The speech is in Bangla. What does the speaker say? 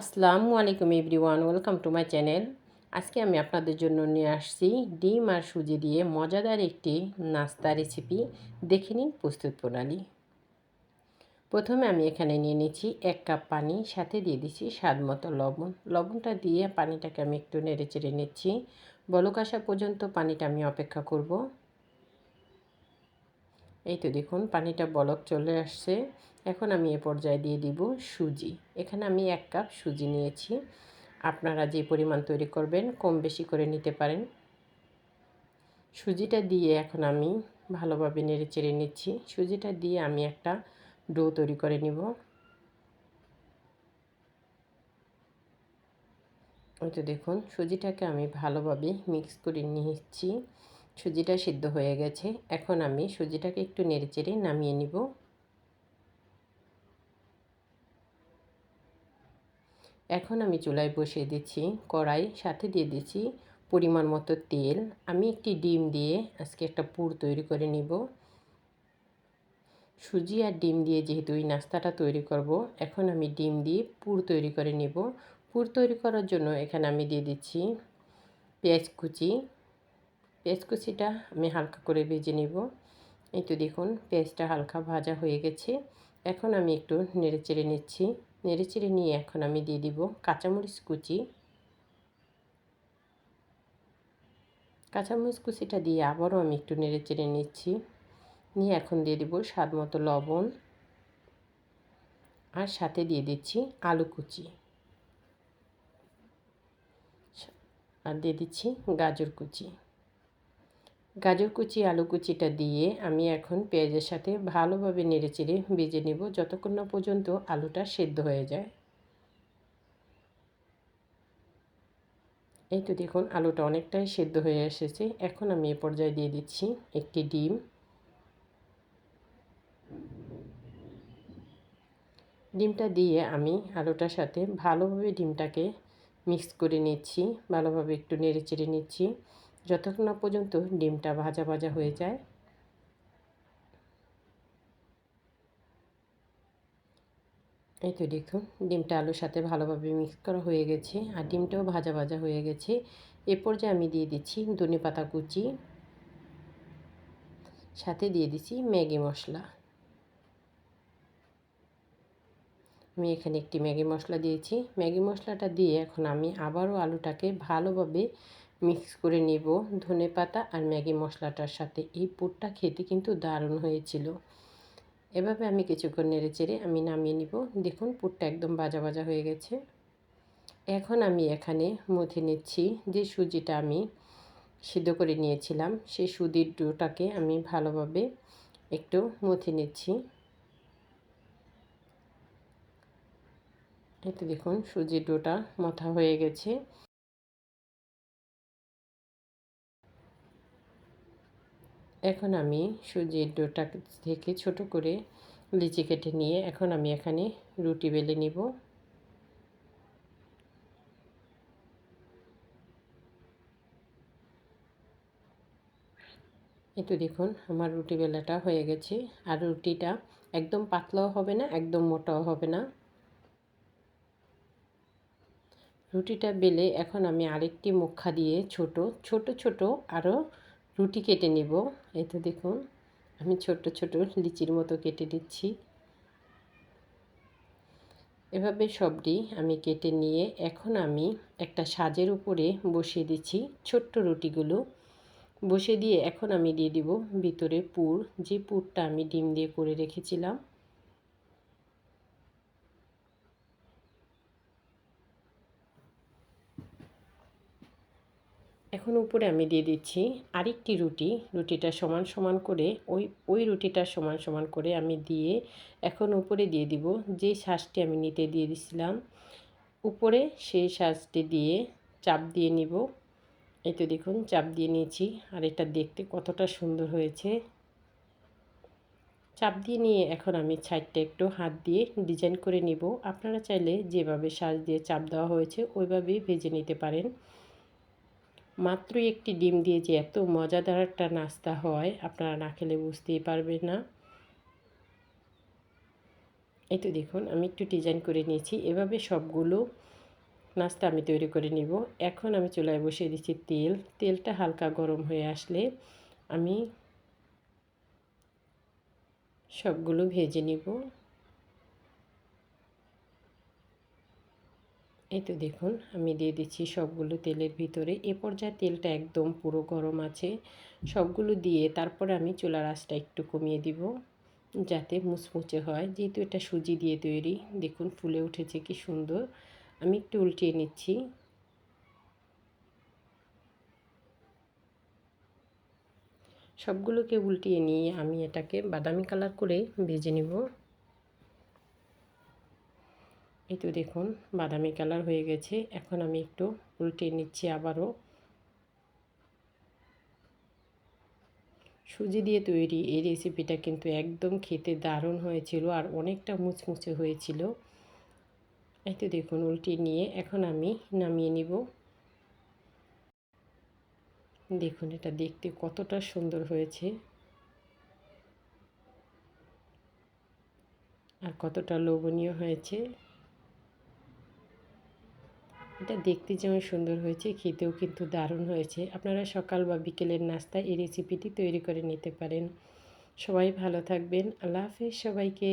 আসসালামু আলাইকুম everyone, welcome to my channel. আজকে আমি আপনাদের জন্য নিয়ে আসছি ডিম আর সুজি দিয়ে মজাদার একটি নাস্তা রেসিপি। দেখে নিন প্রস্তুত প্রণালী। প্রথমে আমি এখানে নিয়ে নিচ্ছি এক কাপ পানি, সাথে দিয়ে দিচ্ছি স্বাদ মতো লবণ। লবণটা দিয়ে পানিটাকে আমি একটু নেড়ে চেড়ে নিচ্ছি। বলক পর্যন্ত পানিটা আমি অপেক্ষা করব। এই তো দেখুন, পানিটা বলক চলে আসছে। এখন আমি এ পর্যায়ে দিয়ে দিব সুজি। এখানে আমি এক কাপ সুজি নিয়েছি। আপনারা যে পরিমাণ তৈরি করবেন, কম বেশি করে নিতে পারেন। সুজিটা দিয়ে এখন আমি ভালোভাবে নেড়ে চেড়ে নিচ্ছি। সুজিটা দিয়ে আমি একটা ডো তৈরি করে নিব। ওই তো দেখুন, সুজিটাকে আমি ভালোভাবে মিক্স করে নিচ্ছি। সুজিটা সিদ্ধ হয়ে গেছে। এখন আমি সুজিটাকে একটু নেড়ে চেড়ে নামিয়ে নিব। এখন আমি চুলায় বসিয়ে দিচ্ছি, কড়াই সাথে দিয়ে দিচ্ছি পরিমাণ মতো তেল। আমি একটি ডিম দিয়ে আজকে একটা পুর তৈরি করে নিব। সুজি আর ডিম দিয়ে যেহেতু এই নাস্তাটা তৈরি করব, এখন আমি ডিম দিয়ে পুর তৈরি করে নিব। পুর তৈরি করার জন্য এখানে আমি দিয়ে দিচ্ছি পেঁয়াজ কুচি পেঁয়াজ কুচিটা আমি হালকা করে ভেজে নিব। এই তো দেখুন পেঁয়াজটা হালকা ভাজা হয়ে গেছে। এখন আমি একটু নেড়ে চেড়ে নিচ্ছি। নেড়ে চেড়ে নিয়ে এখন আমি দিয়ে দিব কাঁচামরিচ কুচি। কাঁচামরিচ কুচিটা দিয়ে আবারও আমি একটু নেড়ে চেড়ে নিচ্ছি। নিয়ে এখন দিয়ে দিব স্বাদ মতো লবণ। আর সাথে দিয়ে দিচ্ছি আলু কুচি। আর দিয়ে দিচ্ছি গাজর কুচি। গাজর কুচি, আলু কুচিটা দিয়ে আমি এখন পেঁয়াজের সাথে ভালোভাবে নেড়ে চেড়ে ভেজে নেব যতক্ষণ না পর্যন্ত আলুটা সেদ্ধ হয়ে যায়। এই তো দেখুন, আলুটা অনেকটাই সেদ্ধ হয়ে এসেছে। এখন আমি এ পর্যায়ে দিয়ে দিচ্ছি একটি ডিম। ডিমটা দিয়ে আমি আলুটার সাথে ভালোভাবে ডিমটাকে মিক্স করে নিচ্ছি, ভালোভাবে একটু নেড়ে চেড়ে নিচ্ছি। যতক্ষণ না পর্যন্ত ডিমটা ভাজা ভাজা হয়ে যায়। এই তো দেখুন ডিমটা আলুর সাথে ভালোভাবে মিক্স করা হয়ে গেছে আর ডিমটাও ভাজা ভাজা হয়ে গেছে। এ পর্যায়ে আমি দিয়ে দিচ্ছি ধনে পাতা কুচি, সাথে দিয়ে দিচ্ছি ম্যাগি মশলা। আমি এখানে একটি ম্যাগি মশলা দিয়েছি। ম্যাগি মশলাটা দিয়ে এখন আমি আবারও আলুটাকে ভালোভাবে মিক্স করে নেব ধনে পাতা আর ম্যাগি মশলাটার সাথে। এই পুরটা খেতে কিন্তু দারুণ হয়েছিল। এভাবে আমি কিছুক্ষণ নেড়ে চেড়ে আমি নামিয়ে নিব। দেখুন, পুরটা একদম বাজা বাজা হয়ে গেছে। এখন আমি এখানে মথে নিচ্ছি যে সুজিটা আমি সিদ্ধ করে নিয়েছিলাম, সেই সুজির ডোটাকে আমি ভালোভাবে একটু মথে নিচ্ছি। এতে দেখুন, সুজির ডোটা মথা হয়ে গেছে। এখন আমি সুজির ডোটা থেকে ছোট করে লিচি কেটে নিয়ে এখন আমি এখানে রুটি বেলে নিব। এই তো দেখুন, আমার রুটি বেলাটা হয়ে গেছে। আর রুটিটা একদম পাতলাও হবে না, একদম মোটাও হবে না। রুটিটা বেলে এখন আমি আরেকটি মুখা দিয়ে ছোট ছোট ছোট আরও রুটি কেটে নেব। এই তো দেখুন, আমি ছোট ছোট লিচির মতো কেটে দিচ্ছি এভাবে সবটি আমি কেটে নিয়ে এখন আমি একটা সাজের উপরে বসিয়ে দিচ্ছি ছোট্ট রুটিগুলো। বসে দিয়ে এখন আমি দিয়ে দিব ভিতরে পুর। যে পুরটা আমি ডিম দিয়ে করে রেখেছিলাম এখন উপরে আমি দিয়ে দিচ্ছি আরেকটি রুটি। রুটিটা সমান সমান করে, ওই ওই রুটিটা সমান সমান করে আমি দিয়ে এখন উপরে দিয়ে দিব যে শ্বাসটি আমি নিতে দিয়ে দিছিলাম। উপরে সেই শ্বাসটি দিয়ে চাপ দিয়ে নিব। এই তো দেখুন, চাপ দিয়ে নিয়েছি আর এটা দেখতে কতটা সুন্দর হয়েছে। চাপ দিয়ে নিয়ে এখন আমি ছাইডটা একটু হাত দিয়ে ডিজাইন করে নিব। আপনারা চাইলে যেভাবে শ্বাস দিয়ে চাপ দেওয়া হয়েছে, ওইভাবেই ভেজে নিতে পারেন। মাত্র একটি ডিম দিয়ে যে এত মজাদার একটা নাস্তা হয়, আপনারা না খেলে বুঝতেই পারবেন না। এই তো দেখুন, আমি একটু ডিজাইন করে নিয়েছি। এভাবে সবগুলো নাস্তা আমি তৈরি করে নিব। এখন আমি চুলায় বসিয়ে দিচ্ছি তেল। তেলটা হালকা গরম হয়ে আসলে আমি সবগুলো ভেজে নিব। এই তো দেখুন, আমি দিয়ে দিচ্ছি সবগুলো তেলের ভিতরে। এ পর্যায়ে তেলটা একদম পুরো গরম আছে। সবগুলো দিয়ে তারপরে আমি চুলার আঁচটা একটু কমিয়ে দিব, যাতে মুচমুচে হয়। যেহেতু এটা সুজি দিয়ে তৈরি, দেখুন ফুলে উঠেছে কি সুন্দর। আমি একটু উল্টিয়ে নিচ্ছি। সবগুলোকে উল্টিয়ে নিয়ে আমি এটাকে বাদামি কালার করে ভেজে নিব। এই তো দেখুন, বাদামি কালার হয়ে গেছে। এখন আমি একটু উল্টিয়ে নিচ্ছি আবারও। সুজি দিয়ে তৈরি এই রেসিপিটা কিন্তু একদম খেতে দারুণ হয়েছিল আর অনেকটা মুচমুচে হয়েছিল। এই তো দেখুন উল্টিয়ে নিয়ে এখন আমি নামিয়ে নিব। দেখুন, এটা দেখতে কতটা সুন্দর হয়েছে। আর কতটা লোভনীয় হয়েছে। এটা দেখতে যেমন সুন্দর হয়েছে, খেতেও কিন্তু দারুণ হয়েছে। আপনারা সকাল বা বিকেলের নাস্তায় এই রেসিপিটি তৈরি করে নিতে পারেন। সবাই ভালো থাকবেন। আল্লাহ হাফেজ সবাইকে।